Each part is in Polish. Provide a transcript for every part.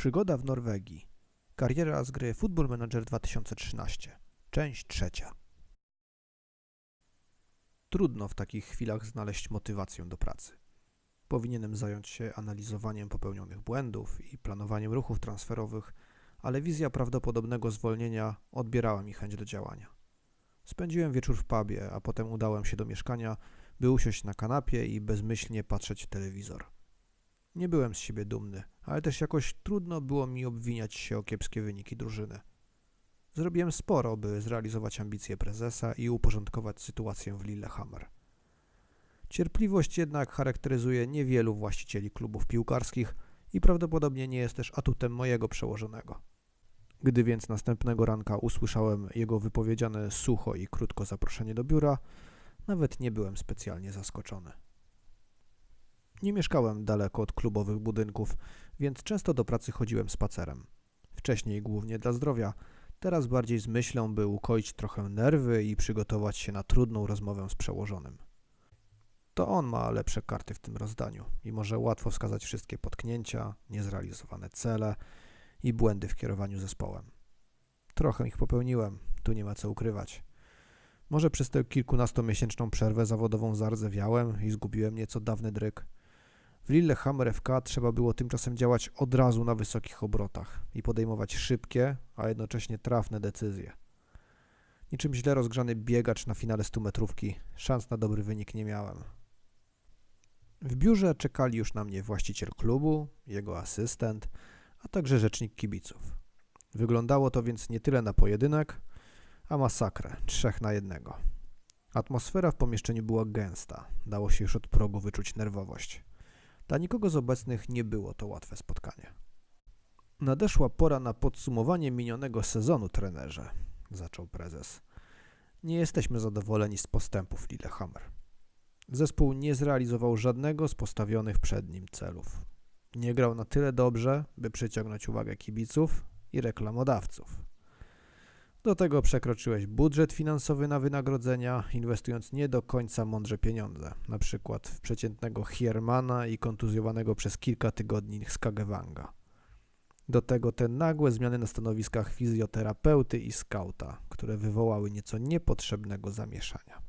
Przygoda w Norwegii. Kariera z gry Football Manager 2013. Część trzecia. Trudno w takich chwilach znaleźć motywację do pracy. Powinienem zająć się analizowaniem popełnionych błędów i planowaniem ruchów transferowych, ale wizja prawdopodobnego zwolnienia odbierała mi chęć do działania. Spędziłem wieczór w pubie, a potem udałem się do mieszkania, by usiąść na kanapie i bezmyślnie patrzeć w telewizor. Nie byłem z siebie dumny, ale też jakoś trudno było mi obwiniać się o kiepskie wyniki drużyny. Zrobiłem sporo, by zrealizować ambicje prezesa i uporządkować sytuację w Lillehammer. Cierpliwość jednak charakteryzuje niewielu właścicieli klubów piłkarskich i prawdopodobnie nie jest też atutem mojego przełożonego. Gdy więc następnego ranka usłyszałem jego wypowiedziane sucho i krótko zaproszenie do biura, nawet nie byłem specjalnie zaskoczony. Nie mieszkałem daleko od klubowych budynków, więc często do pracy chodziłem spacerem. Wcześniej głównie dla zdrowia, teraz bardziej z myślą, by ukoić trochę nerwy i przygotować się na trudną rozmowę z przełożonym. To on ma lepsze karty w tym rozdaniu i może łatwo wskazać wszystkie potknięcia, niezrealizowane cele i błędy w kierowaniu zespołem. Trochę ich popełniłem, tu nie ma co ukrywać. Może przez tę kilkunastomiesięczną przerwę zawodową zardzewiałem i zgubiłem nieco dawny dryk. W Lillehammer FK trzeba było tymczasem działać od razu na wysokich obrotach i podejmować szybkie, a jednocześnie trafne decyzje. Niczym źle rozgrzany biegacz na finale 100 metrówki, szans na dobry wynik nie miałem. W biurze czekali już na mnie właściciel klubu, jego asystent, a także rzecznik kibiców. Wyglądało to więc nie tyle na pojedynek, a masakrę, trzech na jednego. Atmosfera w pomieszczeniu była gęsta, dało się już od progu wyczuć nerwowość. Dla nikogo z obecnych nie było to łatwe spotkanie. Nadeszła pora na podsumowanie minionego sezonu, trenerze, zaczął prezes. Nie jesteśmy zadowoleni z postępów Lillehammer. Zespół nie zrealizował żadnego z postawionych przed nim celów. Nie grał na tyle dobrze, by przyciągnąć uwagę kibiców i reklamodawców. Do tego przekroczyłeś budżet finansowy na wynagrodzenia, inwestując nie do końca mądrze pieniądze, na przykład w przeciętnego Hiermana i kontuzjowanego przez kilka tygodni Skagewanga. Do tego te nagłe zmiany na stanowiskach fizjoterapeuty i skauta, które wywołały nieco niepotrzebnego zamieszania.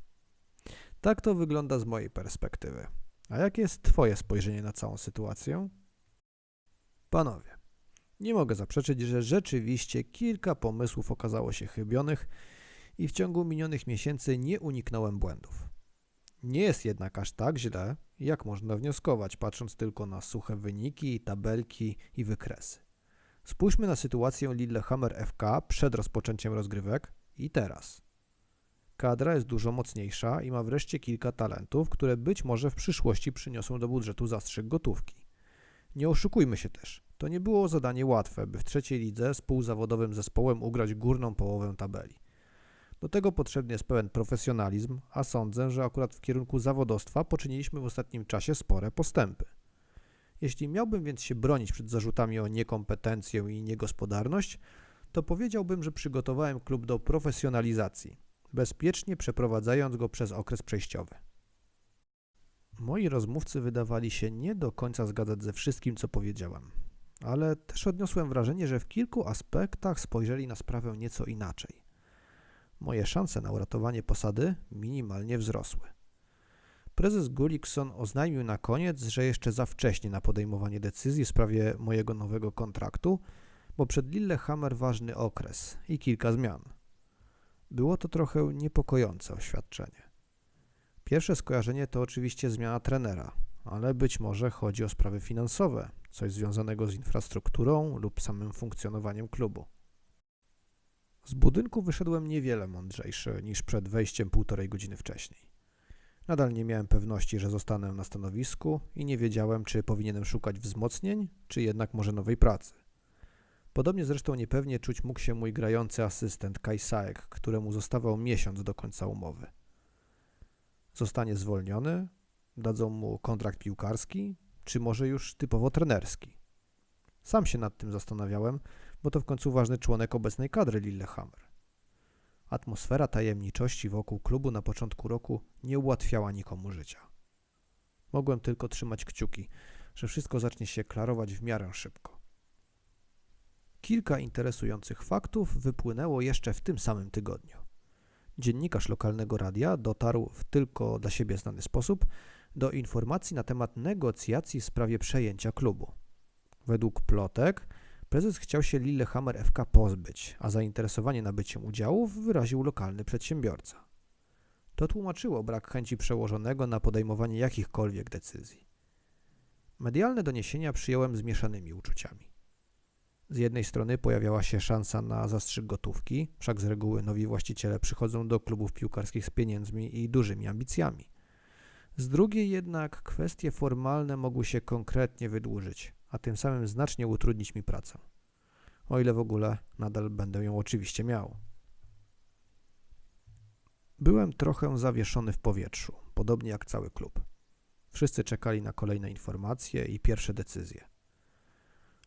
Tak to wygląda z mojej perspektywy. A jakie jest Twoje spojrzenie na całą sytuację? Panowie, nie mogę zaprzeczyć, że rzeczywiście kilka pomysłów okazało się chybionych i w ciągu minionych miesięcy nie uniknąłem błędów. Nie jest jednak aż tak źle, jak można wnioskować, patrząc tylko na suche wyniki, tabelki i wykresy. Spójrzmy na sytuację Lillehammer FK przed rozpoczęciem rozgrywek i teraz. Kadra jest dużo mocniejsza i ma wreszcie kilka talentów, które być może w przyszłości przyniosą do budżetu zastrzyk gotówki. Nie oszukujmy się też. To nie było zadanie łatwe, by w trzeciej lidze z półzawodowym zespołem ugrać górną połowę tabeli. Do tego potrzebny jest pełen profesjonalizm, a sądzę, że akurat w kierunku zawodowstwa poczyniliśmy w ostatnim czasie spore postępy. Jeśli miałbym więc się bronić przed zarzutami o niekompetencję i niegospodarność, to powiedziałbym, że przygotowałem klub do profesjonalizacji, bezpiecznie przeprowadzając go przez okres przejściowy. Moi rozmówcy wydawali się nie do końca zgadzać ze wszystkim, co powiedziałem, ale też odniosłem wrażenie, że w kilku aspektach spojrzeli na sprawę nieco inaczej. Moje szanse na uratowanie posady minimalnie wzrosły. Prezes Gullikson oznajmił na koniec, że jeszcze za wcześnie na podejmowanie decyzji w sprawie mojego nowego kontraktu, bo przed Lillehammer ważny okres i kilka zmian. Było to trochę niepokojące oświadczenie. Pierwsze skojarzenie to oczywiście zmiana trenera, ale być może chodzi o sprawy finansowe, coś związanego z infrastrukturą lub samym funkcjonowaniem klubu. Z budynku wyszedłem niewiele mądrzejszy niż przed wejściem półtorej godziny wcześniej. Nadal nie miałem pewności, że zostanę na stanowisku i nie wiedziałem, czy powinienem szukać wzmocnień, czy jednak może nowej pracy. Podobnie zresztą niepewnie czuć mógł się mój grający asystent Kajsaek, któremu zostawał miesiąc do końca umowy. Zostanie zwolniony? Dadzą mu kontrakt piłkarski? Czy może już typowo trenerski? Sam się nad tym zastanawiałem, bo to w końcu ważny członek obecnej kadry Lillehammer. Atmosfera tajemniczości wokół klubu na początku roku nie ułatwiała nikomu życia. Mogłem tylko trzymać kciuki, że wszystko zacznie się klarować w miarę szybko. Kilka interesujących faktów wypłynęło jeszcze w tym samym tygodniu. Dziennikarz lokalnego radia dotarł w tylko dla siebie znany sposób do informacji na temat negocjacji w sprawie przejęcia klubu. Według plotek prezes chciał się Lillehammer FK pozbyć, a zainteresowanie nabyciem udziałów wyraził lokalny przedsiębiorca. To tłumaczyło brak chęci przełożonego na podejmowanie jakichkolwiek decyzji. Medialne doniesienia przyjąłem z mieszanymi uczuciami. Z jednej strony pojawiała się szansa na zastrzyk gotówki, wszak z reguły nowi właściciele przychodzą do klubów piłkarskich z pieniędzmi i dużymi ambicjami. Z drugiej jednak kwestie formalne mogły się konkretnie wydłużyć, a tym samym znacznie utrudnić mi pracę. O ile w ogóle nadal będę ją oczywiście miał. Byłem trochę zawieszony w powietrzu, podobnie jak cały klub. Wszyscy czekali na kolejne informacje i pierwsze decyzje.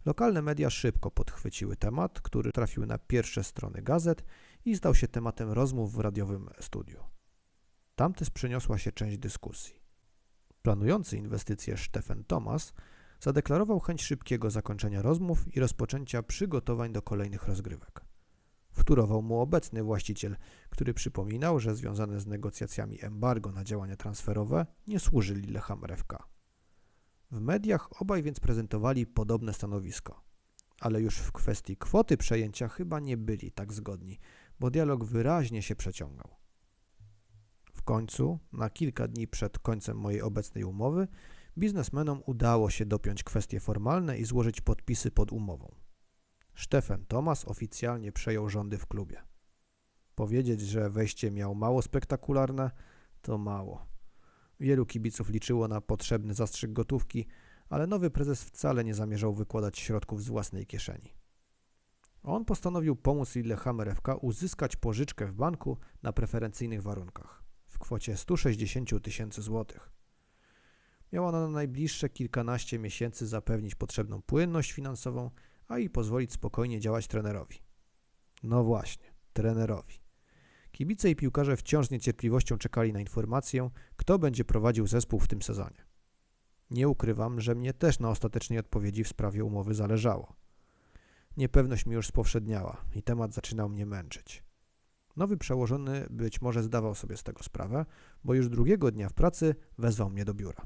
Lokalne media szybko podchwyciły temat, który trafił na pierwsze strony gazet i stał się tematem rozmów w radiowym studiu. Tamtys przeniosła się część dyskusji. Planujący inwestycje Stefan Thomas zadeklarował chęć szybkiego zakończenia rozmów i rozpoczęcia przygotowań do kolejnych rozgrywek. Wtórował mu obecny właściciel, który przypominał, że związane z negocjacjami embargo na działania transferowe nie służy Lillehammer FK. W mediach obaj więc prezentowali podobne stanowisko, ale już w kwestii kwoty przejęcia chyba nie byli tak zgodni, bo dialog wyraźnie się przeciągał. Końcu, na kilka dni przed końcem mojej obecnej umowy, biznesmenom udało się dopiąć kwestie formalne i złożyć podpisy pod umową. Stefan Thomas oficjalnie przejął rządy w klubie. Powiedzieć, że wejście miał mało spektakularne, to mało. Wielu kibiców liczyło na potrzebny zastrzyk gotówki, ale nowy prezes wcale nie zamierzał wykładać środków z własnej kieszeni. On postanowił pomóc Lillehammer FK uzyskać pożyczkę w banku na preferencyjnych warunkach w kwocie 160 tysięcy złotych. Miała ona na najbliższe kilkanaście miesięcy zapewnić potrzebną płynność finansową, a i pozwolić spokojnie działać trenerowi. No właśnie, trenerowi. Kibice i piłkarze wciąż z niecierpliwością czekali na informację, kto będzie prowadził zespół w tym sezonie. Nie ukrywam, że mnie też na ostatecznej odpowiedzi w sprawie umowy zależało. Niepewność mi już spowszedniała i temat zaczynał mnie męczyć. Nowy przełożony być może zdawał sobie z tego sprawę, bo już drugiego dnia w pracy wezwał mnie do biura.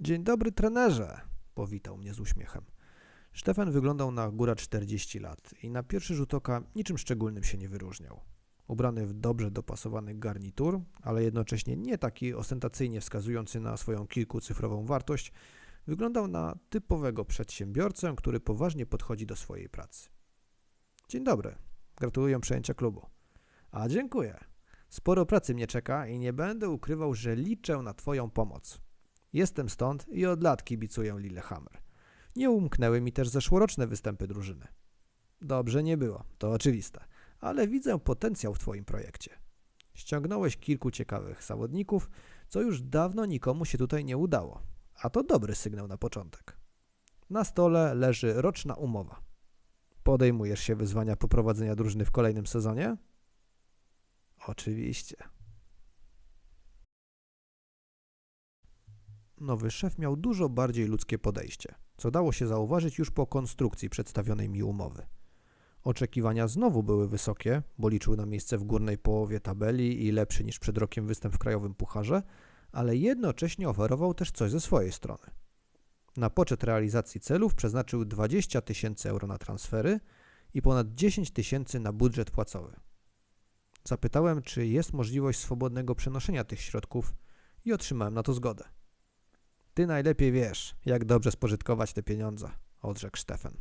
Dzień dobry, trenerze, powitał mnie z uśmiechem. Stefan wyglądał na góra 40 lat i na pierwszy rzut oka niczym szczególnym się nie wyróżniał. Ubrany w dobrze dopasowany garnitur, ale jednocześnie nie taki ostentacyjnie wskazujący na swoją kilkucyfrową wartość, wyglądał na typowego przedsiębiorcę, który poważnie podchodzi do swojej pracy. Dzień dobry, gratuluję przejęcia klubu. A dziękuję. Sporo pracy mnie czeka i nie będę ukrywał, że liczę na Twoją pomoc. Jestem stąd i od lat kibicuję Lillehammer. Nie umknęły mi też zeszłoroczne występy drużyny. Dobrze nie było, to oczywiste, ale widzę potencjał w Twoim projekcie. Ściągnąłeś kilku ciekawych zawodników, co już dawno nikomu się tutaj nie udało, a to dobry sygnał na początek. Na stole leży roczna umowa. Podejmujesz się wyzwania poprowadzenia drużyny w kolejnym sezonie? Oczywiście. Nowy szef miał dużo bardziej ludzkie podejście, co dało się zauważyć już po konstrukcji przedstawionej mi umowy. Oczekiwania znowu były wysokie, bo liczył na miejsce w górnej połowie tabeli i lepszy niż przed rokiem występ w krajowym pucharze, ale jednocześnie oferował też coś ze swojej strony. Na poczet realizacji celów przeznaczył 20 tysięcy euro na transfery i ponad 10 tysięcy na budżet płacowy. Zapytałem, czy jest możliwość swobodnego przenoszenia tych środków i otrzymałem na to zgodę. Ty najlepiej wiesz, jak dobrze spożytkować te pieniądze, odrzekł Stefan.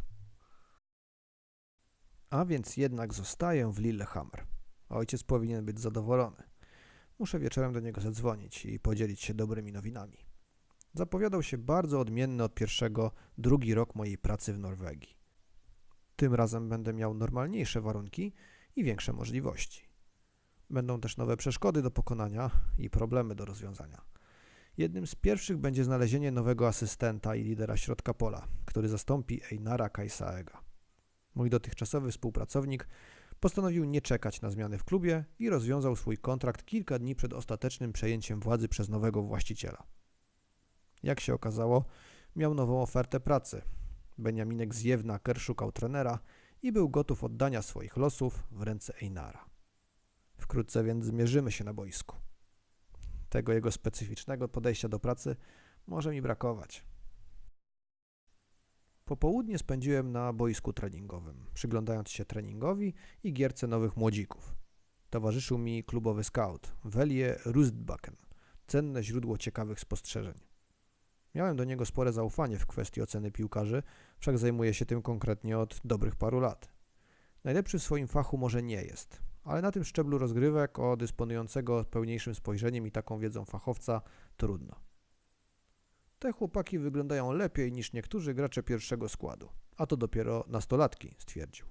A więc jednak zostaję w Lillehammer. Ojciec powinien być zadowolony. Muszę wieczorem do niego zadzwonić i podzielić się dobrymi nowinami. Zapowiadał się bardzo odmienny od pierwszego, drugi rok mojej pracy w Norwegii. Tym razem będę miał normalniejsze warunki i większe możliwości. Będą też nowe przeszkody do pokonania i problemy do rozwiązania. Jednym z pierwszych będzie znalezienie nowego asystenta i lidera środka pola, który zastąpi Einara Kajsaega. Mój dotychczasowy współpracownik postanowił nie czekać na zmiany w klubie i rozwiązał swój kontrakt kilka dni przed ostatecznym przejęciem władzy przez nowego właściciela. Jak się okazało, miał nową ofertę pracy, Beniaminek zjewna szukał trenera i był gotów oddania swoich losów w ręce Einara. Wkrótce więc zmierzymy się na boisku. Tego jego specyficznego podejścia do pracy może mi brakować. Popołudnie spędziłem na boisku treningowym, przyglądając się treningowi i gierce nowych młodzików. Towarzyszył mi klubowy scout, Welie Rustbacken, cenne źródło ciekawych spostrzeżeń. Miałem do niego spore zaufanie w kwestii oceny piłkarzy, wszak zajmuję się tym konkretnie od dobrych paru lat. Najlepszy w swoim fachu może nie jest, ale na tym szczeblu rozgrywek o dysponującego pełniejszym spojrzeniem i taką wiedzą fachowca trudno. Te chłopaki wyglądają lepiej niż niektórzy gracze pierwszego składu, a to dopiero nastolatki, stwierdził.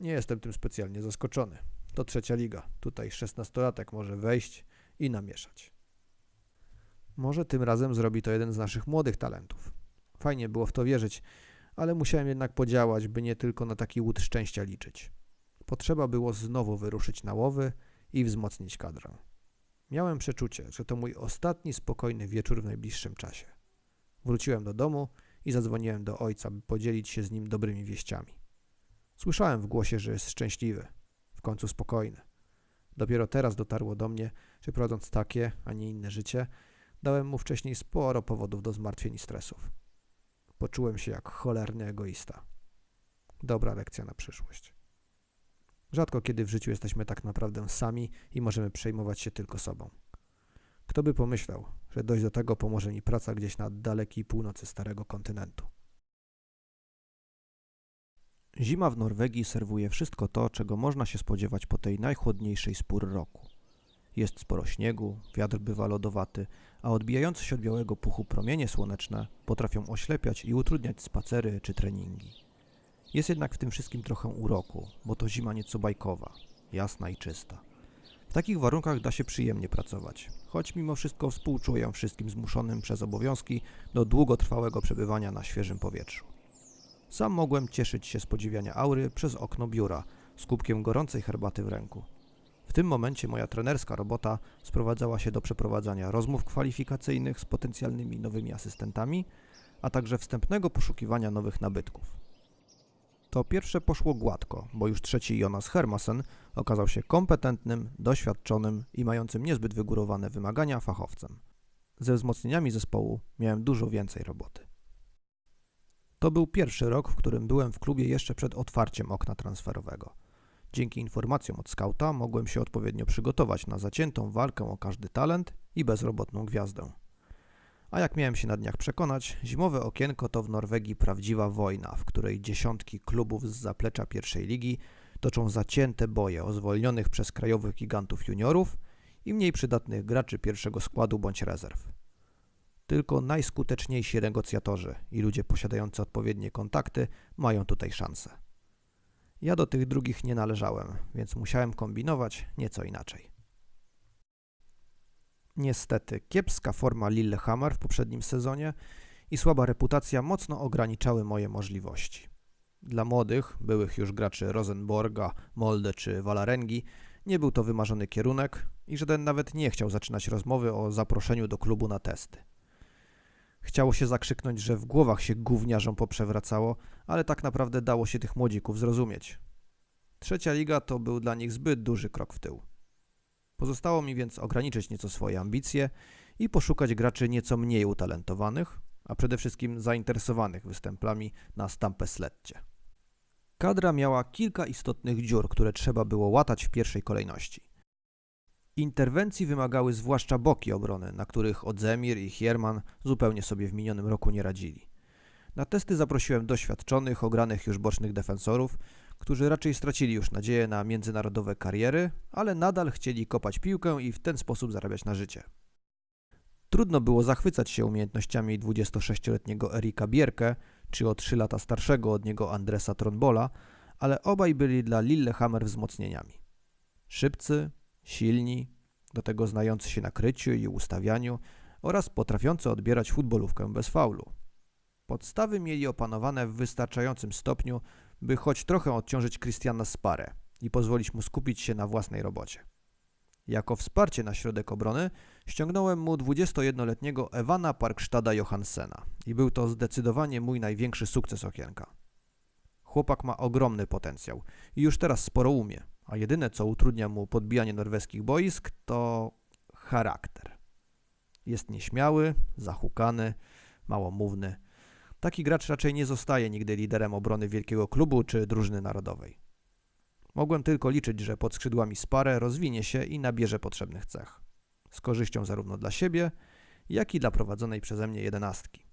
Nie jestem tym specjalnie zaskoczony. To trzecia liga. Tutaj szesnastolatek może wejść i namieszać. Może tym razem zrobi to jeden z naszych młodych talentów. Fajnie było w to wierzyć, ale musiałem jednak podziałać, by nie tylko na taki łód szczęścia liczyć. Potrzeba było znowu wyruszyć na łowy i wzmocnić kadrę. Miałem przeczucie, że to mój ostatni spokojny wieczór w najbliższym czasie. Wróciłem do domu i zadzwoniłem do ojca, by podzielić się z nim dobrymi wieściami. Słyszałem w głosie, że jest szczęśliwy, w końcu spokojny. Dopiero teraz dotarło do mnie, że prowadząc takie, a nie inne życie, dałem mu wcześniej sporo powodów do zmartwień i stresów. Poczułem się jak cholerny egoista. Dobra lekcja na przyszłość. Rzadko kiedy w życiu jesteśmy tak naprawdę sami i możemy przejmować się tylko sobą. Kto by pomyślał, że dojść do tego pomoże mi praca gdzieś na dalekiej północy starego kontynentu. Zima w Norwegii serwuje wszystko to, czego można się spodziewać po tej najchłodniejszej spór roku. Jest sporo śniegu, wiatr bywa lodowaty, a odbijające się od białego puchu promienie słoneczne potrafią oślepiać i utrudniać spacery czy treningi. Jest jednak w tym wszystkim trochę uroku, bo to zima nieco bajkowa, jasna i czysta. W takich warunkach da się przyjemnie pracować, choć mimo wszystko współczuję wszystkim zmuszonym przez obowiązki do długotrwałego przebywania na świeżym powietrzu. Sam mogłem cieszyć się z podziwiania aury przez okno biura z kubkiem gorącej herbaty w ręku. W tym momencie moja trenerska robota sprowadzała się do przeprowadzania rozmów kwalifikacyjnych z potencjalnymi nowymi asystentami, a także wstępnego poszukiwania nowych nabytków. To pierwsze poszło gładko, bo już trzeci Jonas Hermasen okazał się kompetentnym, doświadczonym i mającym niezbyt wygórowane wymagania fachowcem. Ze wzmocnieniami zespołu miałem dużo więcej roboty. To był pierwszy rok, w którym byłem w klubie jeszcze przed otwarciem okna transferowego. Dzięki informacjom od skauta mogłem się odpowiednio przygotować na zaciętą walkę o każdy talent i bezrobotną gwiazdę. A jak miałem się na dniach przekonać, zimowe okienko to w Norwegii prawdziwa wojna, w której dziesiątki klubów z zaplecza pierwszej ligi toczą zacięte boje o zwolnionych przez krajowych gigantów juniorów i mniej przydatnych graczy pierwszego składu bądź rezerw. Tylko najskuteczniejsi negocjatorzy i ludzie posiadający odpowiednie kontakty mają tutaj szansę. Ja do tych drugich nie należałem, więc musiałem kombinować nieco inaczej. Niestety, kiepska forma Lillehammer w poprzednim sezonie i słaba reputacja mocno ograniczały moje możliwości. Dla młodych, byłych już graczy Rosenborga, Molde czy Valarengi nie był to wymarzony kierunek i żaden nawet nie chciał zaczynać rozmowy o zaproszeniu do klubu na testy. Chciało się zakrzyknąć, że w głowach się gówniarzom poprzewracało, ale tak naprawdę dało się tych młodzików zrozumieć. Trzecia liga to był dla nich zbyt duży krok w tył. Pozostało mi więc ograniczyć nieco swoje ambicje i poszukać graczy nieco mniej utalentowanych, a przede wszystkim zainteresowanych występami na Stampesletcie. Kadra miała kilka istotnych dziur, które trzeba było łatać w pierwszej kolejności. Interwencji wymagały zwłaszcza boki obrony, na których Odzemir i Hierman zupełnie sobie w minionym roku nie radzili. Na testy zaprosiłem doświadczonych, ogranych już bocznych defensorów, którzy raczej stracili już nadzieję na międzynarodowe kariery, ale nadal chcieli kopać piłkę i w ten sposób zarabiać na życie. Trudno było zachwycać się umiejętnościami 26-letniego Erika Bierke, czy o 3 lata starszego od niego Andresa Tronbola, ale obaj byli dla Lillehammer wzmocnieniami. Szybcy, silni, do tego znający się na kryciu i ustawianiu oraz potrafiący odbierać futbolówkę bez faulu. Podstawy mieli opanowane w wystarczającym stopniu, by choć trochę odciążyć Christiana Sparę i pozwolić mu skupić się na własnej robocie. Jako wsparcie na środek obrony ściągnąłem mu 21-letniego Ewana Parkstada Johansena i był to zdecydowanie mój największy sukces okienka. Chłopak ma ogromny potencjał i już teraz sporo umie, a jedyne co utrudnia mu podbijanie norweskich boisk to charakter. Jest nieśmiały, zahukany, małomówny. Taki gracz raczej nie zostaje nigdy liderem obrony wielkiego klubu czy drużyny narodowej. Mogłem tylko liczyć, że pod skrzydłami Spare rozwinie się i nabierze potrzebnych cech. Z korzyścią zarówno dla siebie, jak i dla prowadzonej przeze mnie jedenastki.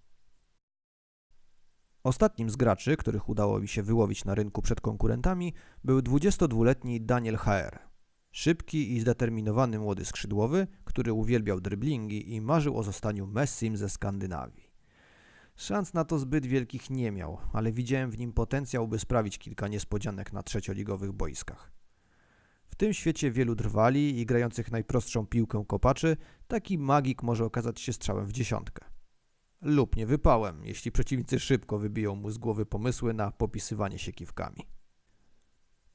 Ostatnim z graczy, których udało mi się wyłowić na rynku przed konkurentami, był 22-letni Daniel HR. Szybki i zdeterminowany młody skrzydłowy, który uwielbiał dryblingi i marzył o zostaniu Messim ze Skandynawii. Szans na to zbyt wielkich nie miał, ale widziałem w nim potencjał, by sprawić kilka niespodzianek na trzecioligowych boiskach. W tym świecie wielu drwali i grających najprostszą piłkę kopaczy, taki magik może okazać się strzałem w dziesiątkę. Lub nie wypałem, jeśli przeciwnicy szybko wybiją mu z głowy pomysły na popisywanie się kiwkami.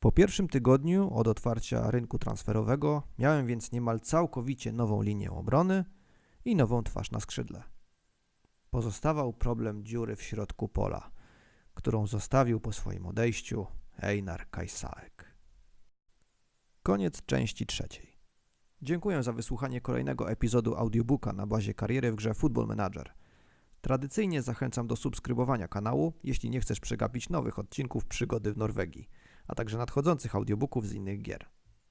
Po pierwszym tygodniu od otwarcia rynku transferowego miałem więc niemal całkowicie nową linię obrony i nową twarz na skrzydle. Pozostawał problem dziury w środku pola, którą zostawił po swoim odejściu Einar Kajsaek. Koniec części trzeciej. Dziękuję za wysłuchanie kolejnego epizodu audiobooka na bazie kariery w grze Football Manager. Tradycyjnie zachęcam do subskrybowania kanału, jeśli nie chcesz przegapić nowych odcinków przygody w Norwegii, a także nadchodzących audiobooków z innych gier.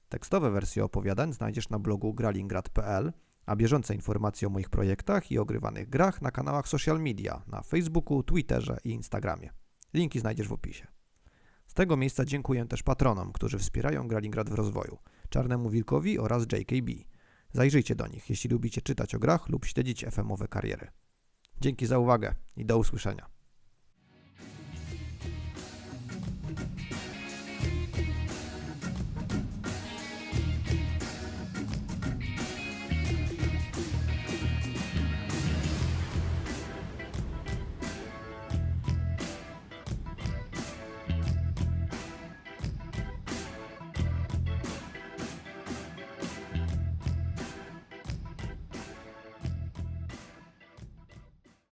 Tekstowe wersje opowiadań znajdziesz na blogu gralingrad.pl, a bieżące informacje o moich projektach i ogrywanych grach na kanałach social media na Facebooku, Twitterze i Instagramie. Linki znajdziesz w opisie. Z tego miejsca dziękuję też patronom, którzy wspierają Gralingrad w rozwoju, Czarnemu Wilkowi oraz JKB. Zajrzyjcie do nich, jeśli lubicie czytać o grach lub śledzić FM-owe kariery. Dzięki za uwagę i do usłyszenia.